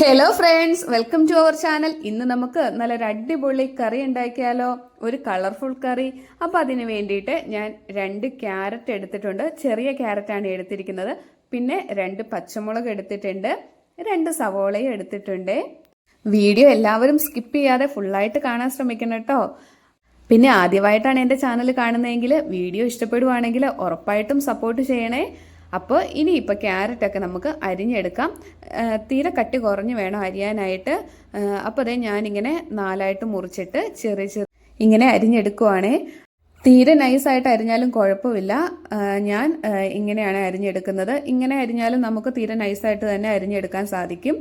Hello friends welcome to our channel ഇന്ന് നമുക്ക് നല്ലൊരു അടിപൊളി കറി ഉണ്ടാക്കിയാലോ? ഒരു കളർഫുൾ കറി. അപ്പോൾ അതിന് വേണ്ടിയിട്ട് ഞാൻ രണ്ട് ക്യാരറ്റ് എടുത്തിട്ടുണ്ട്. ചെറിയ ക്യാരറ്റാണ് എടുത്തിരിക്കുന്നത്. പിന്നെ രണ്ട് പച്ചമുളക് എടുത്തിട്ടുണ്ട്. രണ്ട് സവോളയും എടുത്തിട്ടുണ്ട്. വീഡിയോ എല്ലാവരും സ്കിപ്പ് ചെയ്യാതെ ഫുള്ളായിട്ട് കാണാൻ ശ്രമിക്കണം കേട്ടോ. പിന്നെ ആദ്യമായിട്ടാണ് എന്റെ ചാനൽ കാണുന്നതെങ്കിൽ വീഡിയോ ഇഷ്ടപ്പെടുവാണെങ്കിൽ ഉറപ്പായിട്ടും സപ്പോർട്ട് ചെയ്യണേ. അപ്പോൾ ഇനി ഇപ്പോൾ ക്യാരറ്റൊക്കെ നമുക്ക് അരിഞ്ഞെടുക്കാം. തീരെ കട്ടി കുറഞ്ഞ് വേണം അരിയാനായിട്ട്. അപ്പോൾ അതേ ഞാനിങ്ങനെ നാലായിട്ട് മുറിച്ചിട്ട് ചെറിയ ചെറിയ ഇങ്ങനെ അരിഞ്ഞെടുക്കുവാണേ. തീരെ നൈസായിട്ട് അരിഞ്ഞാലും കുഴപ്പമില്ല. ഞാൻ ഇങ്ങനെയാണ് അരിഞ്ഞെടുക്കുന്നത്. ഇങ്ങനെ അരിഞ്ഞാലും നമുക്ക് തീരെ നൈസായിട്ട് തന്നെ അരിഞ്ഞെടുക്കാൻ സാധിക്കും.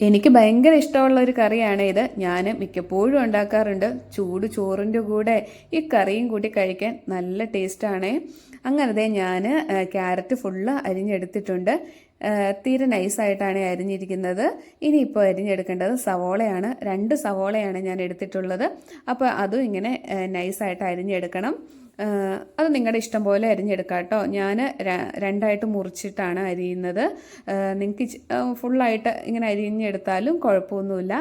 എനിക്ക് ഭയങ്കര ഇഷ്ടമുള്ള ഒരു കറിയാണ് ഇത്. ഞാൻ മിക്കപ്പോഴും ഉണ്ടാക്കാറുണ്ട്. ചൂട് ചോറിന്റെ കൂടെ ഈ കറിയും കൂട്ടി കഴിക്കാൻ നല്ല ടേസ്റ്റാണ്. അങ്ങനത്തെ ഞാൻ ക്യാരറ്റ് ഫുള്ള് അരിഞ്ഞെടുത്തിട്ടുണ്ട്. തീരെ നൈസായിട്ടാണ് അരിഞ്ഞിരിക്കുന്നത്. ഇനിയിപ്പോൾ അരിഞ്ഞെടുക്കേണ്ടത് സവോളയാണ്. രണ്ട് സവോളയാണ് ഞാൻ എടുത്തിട്ടുള്ളത്. അപ്പോൾ അതും ഇങ്ങനെ നൈസായിട്ട് അരിഞ്ഞെടുക്കണം. അത് നിങ്ങളുടെ ഇഷ്ടം പോലെ അരിഞ്ഞെടുക്കാം കേട്ടോ ഞാൻ രണ്ടായിട്ട് മുറിച്ചിട്ടാണ് അരിയുന്നത്. നിങ്ങൾക്ക് ഫുള്ളായിട്ട് ഇങ്ങനെ അരിഞ്ഞെടുത്താലും കുഴപ്പമൊന്നുമില്ല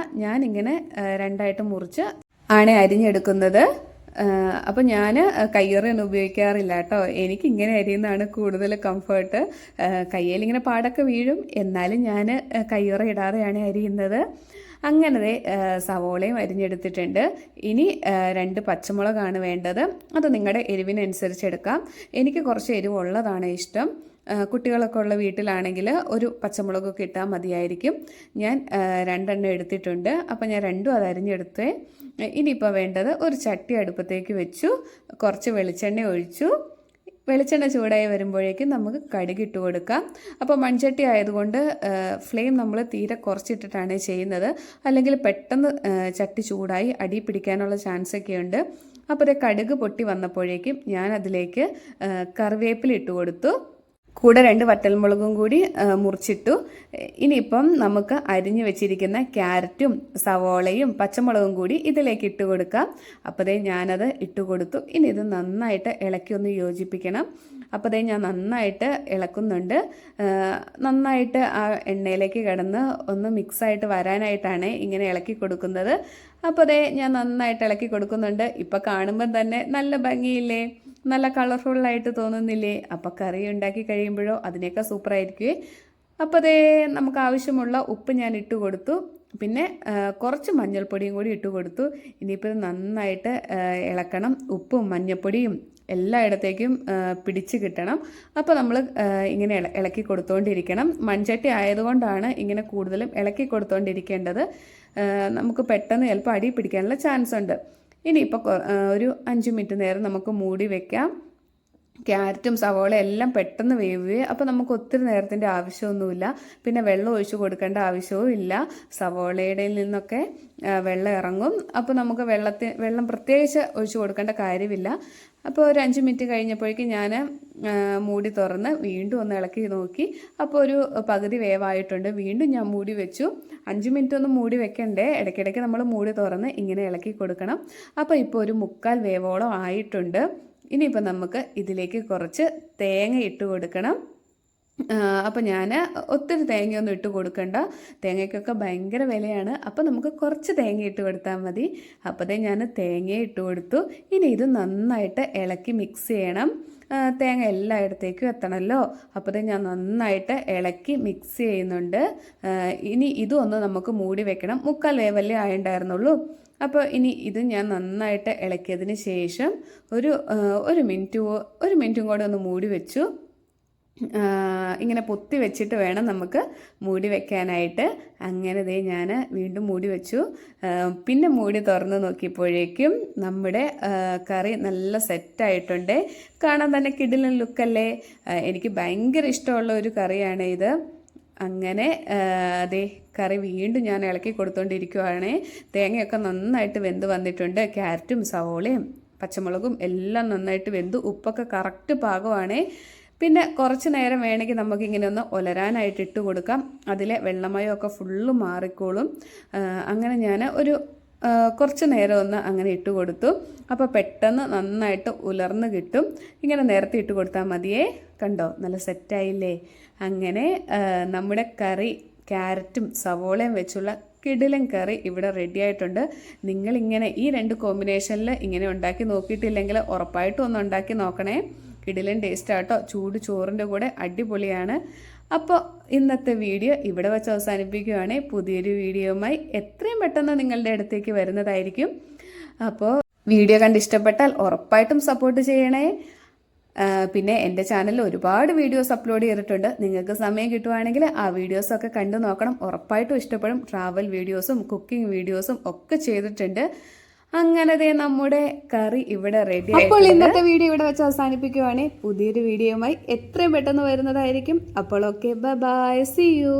ഇങ്ങനെ രണ്ടായിട്ട് മുറിച്ച് ആണ് അരിഞ്ഞെടുക്കുന്നത്. അപ്പോൾ ഞാൻ കയ്യറിയൊന്നും ഉപയോഗിക്കാറില്ല കേട്ടോ എനിക്ക് ഇങ്ങനെ അരിയുന്നതാണ് കൂടുതൽ കംഫർട്ട്. കയ്യിലിങ്ങനെ പാടൊക്കെ വീഴും. എന്നാലും ഞാൻ കയ്യറ ഇടാതെയാണ് അരിയുന്നത്. അങ്ങനെ സവോളയും അരിഞ്ഞെടുത്തിട്ടുണ്ട്. ഇനി രണ്ട് പച്ചമുളകാണ് വേണ്ടത്. അത് നിങ്ങളുടെ എരിവിനനുസരിച്ച് എടുക്കാം എനിക്ക് കുറച്ച് എരിവുള്ളതാണ് ഇഷ്ടം. കുട്ടികളൊക്കെ ഉള്ള വീട്ടിലാണെങ്കിൽ ഒരു പച്ചമുളകൊക്കെ ഇട്ടാൽ മതിയായിരിക്കും. ഞാൻ രണ്ടെണ്ണം എടുത്തിട്ടുണ്ട്. അപ്പോൾ ഞാൻ രണ്ടും അത് അരിഞ്ഞെടുത്തേ. ഇനിയിപ്പോൾ വേണ്ടത് ഒരു ചട്ടി അടുപ്പത്തേക്ക് വെച്ചു. കുറച്ച് വെളിച്ചെണ്ണ ഒഴിച്ചു. വെളിച്ചെണ്ണ ചൂടായി വരുമ്പോഴേക്കും നമുക്ക് കടുക് ഇട്ട് കൊടുക്കാം. അപ്പോൾ മൺചട്ടി ആയതുകൊണ്ട് ഫ്ലെയിം നമ്മൾ തീരെ കുറച്ചിട്ടിട്ടാണ് ചെയ്യുന്നത്. അല്ലെങ്കിൽ പെട്ടെന്ന് ചട്ടി ചൂടായി അടി പിടിക്കാനുള്ള ചാൻസ് ഒക്കെ ഉണ്ട്. അപ്പോൾ ഇത് കടുക് പൊട്ടി വന്നപ്പോഴേക്കും ഞാൻ അതിലേക്ക് കറിവേപ്പില ഇട്ട് കൊടുത്തു. കൂടെ രണ്ട് വറ്റൽമുളകും കൂടി മുറിച്ചിട്ടു. ഇനിയിപ്പം നമുക്ക് അരിഞ്ഞു വെച്ചിരിക്കുന്ന ക്യാരറ്റും സവോളയും പച്ചമുളകും കൂടി ഇതിലേക്ക് ഇട്ട് കൊടുക്കാം. അപ്പോഴേ ഞാനത് ഇട്ട് കൊടുത്തു. ഇനി ഇത് നന്നായിട്ട് ഇളക്കി ഒന്ന് യോജിപ്പിക്കണം. അപ്പോൾ ദേ ഞാൻ നന്നായിട്ട് ഇളക്കുന്നുണ്ട്. നന്നായിട്ട് ആ എണ്ണയിലേക്ക് കിടന്ന് ഒന്ന് മിക്സായിട്ട് വരാനായിട്ടാണ് ഇങ്ങനെ ഇളക്കി കൊടുക്കുന്നത്. അപ്പോൾ അതേ ഞാൻ നന്നായിട്ട് ഇളക്കി കൊടുക്കുന്നുണ്ട്. ഇപ്പോൾ കാണുമ്പം തന്നെ നല്ല ഭംഗിയില്ലേ? നല്ല കളർഫുള്ളായിട്ട് തോന്നുന്നില്ലേ? അപ്പോൾ കറി ഉണ്ടാക്കി കഴിയുമ്പോഴോ അതിനേക്കാൾ സൂപ്പറായിരിക്കുമേ അപ്പോൾ അതേ നമുക്ക് ആവശ്യമുള്ള ഉപ്പ് ഞാൻ ഇട്ട് കൊടുത്തു. പിന്നെ കുറച്ച് മഞ്ഞൾപ്പൊടിയും കൂടി ഇട്ട് കൊടുത്തു. ഇനിയിപ്പോൾ നന്നായിട്ട് ഇളക്കണം. ഉപ്പും മഞ്ഞൾപ്പൊടിയും എല്ലായിടത്തേക്കും പിടിച്ച് കിട്ടണം. അപ്പോൾ നമ്മൾ ഇങ്ങനെ ഇള- ഇളക്കി കൊടുത്തുകൊണ്ടിരിക്കണം മൺചട്ടി ആയതുകൊണ്ടാണ് ഇങ്ങനെ കൂടുതലും ഇളക്കി കൊടുത്തുകൊണ്ടിരിക്കേണ്ടത് നമുക്ക് പെട്ടെന്ന് ചിലപ്പോൾ അടി പിടിക്കാനുള്ള ചാൻസ് ഉണ്ട് ഇനിയിപ്പോൾ ഒരു അഞ്ച് മിനിറ്റ് നേരം നമുക്ക് മൂടി വെക്കാം. ക്യാരറ്റും സവോള എല്ലാം പെട്ടെന്ന് വേവുകയും. അപ്പോൾ നമുക്ക് ഒത്തിരി നേരത്തിന്റെ ആവശ്യമൊന്നുമില്ല. പിന്നെ വെള്ളം ഒഴിച്ചു കൊടുക്കേണ്ട ആവശ്യവും ഇല്ല. സവോളയുടെ നിന്നൊക്കെ വെള്ളം ഇറങ്ങും. അപ്പോൾ നമുക്ക് വെള്ളത്തിൽ വെള്ളം പ്രത്യേകിച്ച് ഒഴിച്ചു കൊടുക്കേണ്ട കാര്യമില്ല. അപ്പോൾ ഒരു അഞ്ച് മിനിറ്റ് കഴിഞ്ഞപ്പോഴേക്കും ഞാൻ മൂടി തുറന്ന് വീണ്ടും ഒന്ന് ഇളക്കി നോക്കി. അപ്പോൾ ഒരു പകുതി വേവായിട്ടുണ്ട്. വീണ്ടും ഞാൻ മൂടി വെച്ചു. അഞ്ച് മിനിറ്റ് ഒന്ന് മൂടി വെക്കണ്ടേ. ഇടയ്ക്കിടയ്ക്ക് നമ്മൾ മൂടി തുറന്ന് ഇങ്ങനെ ഇളക്കി കൊടുക്കണം. അപ്പോൾ ഇപ്പോൾ ഒരു മുക്കാൽ വേവോളം ആയിട്ടുണ്ട്. ഇനിയിപ്പോൾ നമുക്ക് ഇതിലേക്ക് കുറച്ച് തേങ്ങ ഇട്ട് കൊടുക്കണം. അപ്പോൾ ഞാൻ ഒത്തിരി തേങ്ങയൊന്നും ഇട്ട് കൊടുക്കണ്ട. തേങ്ങയ്ക്കൊക്കെ ഭയങ്കര വിലയാണ്. അപ്പോൾ നമുക്ക് കുറച്ച് തേങ്ങ ഇട്ട് കൊടുത്താൽ മതി. അപ്പോഴത്തേ ഞാൻ തേങ്ങ ഇട്ട് കൊടുത്തു. ഇനി ഇത് നന്നായിട്ട് ഇളക്കി മിക്സ് ചെയ്യണം. തേങ്ങ എല്ലായിടത്തേക്കും എത്തണമല്ലോ അപ്പോഴത്തേ ഞാൻ നന്നായിട്ട് ഇളക്കി മിക്സ് ചെയ്യുന്നുണ്ട്. ഇനി ഇതൊന്ന് നമുക്ക് മൂടി വെക്കണം. മുക്കാൽ വേവല്ലേ ആയിട്ടുണ്ടായിരുന്നുള്ളൂ. അപ്പോൾ ഇനി ഇത് ഞാൻ നന്നായിട്ട് ഇളക്കിയതിന് ശേഷം ഒരു ഒരു മിനിറ്റ് ഒരു മിനിറ്റും കൂടെ ഒന്ന് മൂടി വെച്ചു. ഇങ്ങനെ പൊത്തി വെച്ചിട്ട് വേണം നമുക്ക് മൂടി വെക്കാനായിട്ട്. അങ്ങനെ ദേ ഞാൻ വീണ്ടും മൂടി വെച്ചു. പിന്നെ മൂടി തുറന്ന് നോക്കിയപ്പോഴേക്കും നമ്മുടെ കറി നല്ല സെറ്റായിട്ടുണ്ട്. കാണാൻ തന്നെ കിടിലൻ ലുക്കല്ലേ? എനിക്ക് ഭയങ്കര ഇഷ്ടമുള്ള ഒരു കറിയാണ് ഇത്. അങ്ങനെ അതേ കറി വീണ്ടും ഞാൻ ഇളക്കി കൊടുത്തുകൊണ്ടിരിക്കുവാണ് തേങ്ങയൊക്കെ നന്നായിട്ട് വെന്ത് വന്നിട്ടുണ്ട്. ക്യാരറ്റും സവോളയും പച്ചമുളകും എല്ലാം നന്നായിട്ട് വെന്തു ഉപ്പൊക്കെ കറക്റ്റ് പാകമാണ് പിന്നെ കുറച്ച് നേരം വേണമെങ്കിൽ നമുക്ക് ഇങ്ങനെ ഒന്ന് ഒലരാനായിട്ട് ഇട്ട് കൊടുക്കാം. അതിലെ വെള്ളമയമൊക്കെ ഫുള്ള് മാറിക്കോളും. അങ്ങനെ ഞാൻ ഒരു കുറച്ച് നേരം ഒന്ന് അങ്ങനെ ഇട്ട് കൊടുത്തു. അപ്പോൾ പെട്ടെന്ന് നന്നായിട്ട് ഉലർന്ന് കിട്ടും. ഇങ്ങനെ നേരത്തെ ഇട്ട് കൊടുത്താൽ മതിയേ. കണ്ടോ? നല്ല സെറ്റായില്ലേ അങ്ങനെ നമ്മുടെ കറി ക്യാരറ്റും സവോളയും വെച്ചുള്ള കിടിലൻ കറി ഇവിടെ റെഡി ആയിട്ടുണ്ട്. നിങ്ങളിങ്ങനെ ഈ രണ്ട് കോമ്പിനേഷനിൽ ഇങ്ങനെ ഉണ്ടാക്കി നോക്കിയിട്ടില്ലെങ്കിൽ ഉറപ്പായിട്ടും ഒന്ന് ഉണ്ടാക്കി നോക്കണേ. കിടിലൻ ടേസ്റ്റ് ആട്ടോ. ചൂട് ചോറിന്റെ കൂടെ അടിപൊളിയാണ്. അപ്പോൾ ഇന്നത്തെ വീഡിയോ ഇവിടെ വെച്ച് അവസാനിപ്പിക്കുകയാണ്. പുതിയൊരു വീഡിയോയുമായി എത്രയും പെട്ടെന്ന് നിങ്ങളുടെ അടുത്തേക്ക് വരുന്നതായിരിക്കും. അപ്പോൾ വീഡിയോ കണ്ട് ഇഷ്ടപ്പെട്ടാൽ ഉറപ്പായിട്ടും സപ്പോർട്ട് ചെയ്യണേ. പിന്നെ എന്റെ ചാനലിൽ ഒരുപാട് വീഡിയോസ് അപ്ലോഡ് ചെയ്തിട്ടുണ്ട്. നിങ്ങൾക്ക് സമയം കിട്ടുവാണെങ്കിൽ ആ വീഡിയോസൊക്കെ കണ്ടു നോക്കണം. ഉറപ്പായിട്ടും ഇഷ്ടപ്പെടും. ട്രാവൽ വീഡിയോസും കുക്കിംഗ് വീഡിയോസും ഒക്കെ ചെയ്തിട്ടുണ്ട്. അങ്ങനെ ദേ നമ്മുടെ കറി ഇവിടെ റെഡി അപ്പോൾ ഇന്നത്തെ വീഡിയോ ഇവിടെ വെച്ച് അവസാനിപ്പിക്കുവാണേ. പുതിയൊരു വീഡിയോയുമായി എത്രയും പെട്ടെന്ന് വരുന്നതായിരിക്കും. അപ്പോൾ ഓക്കെ ബൈ സി യു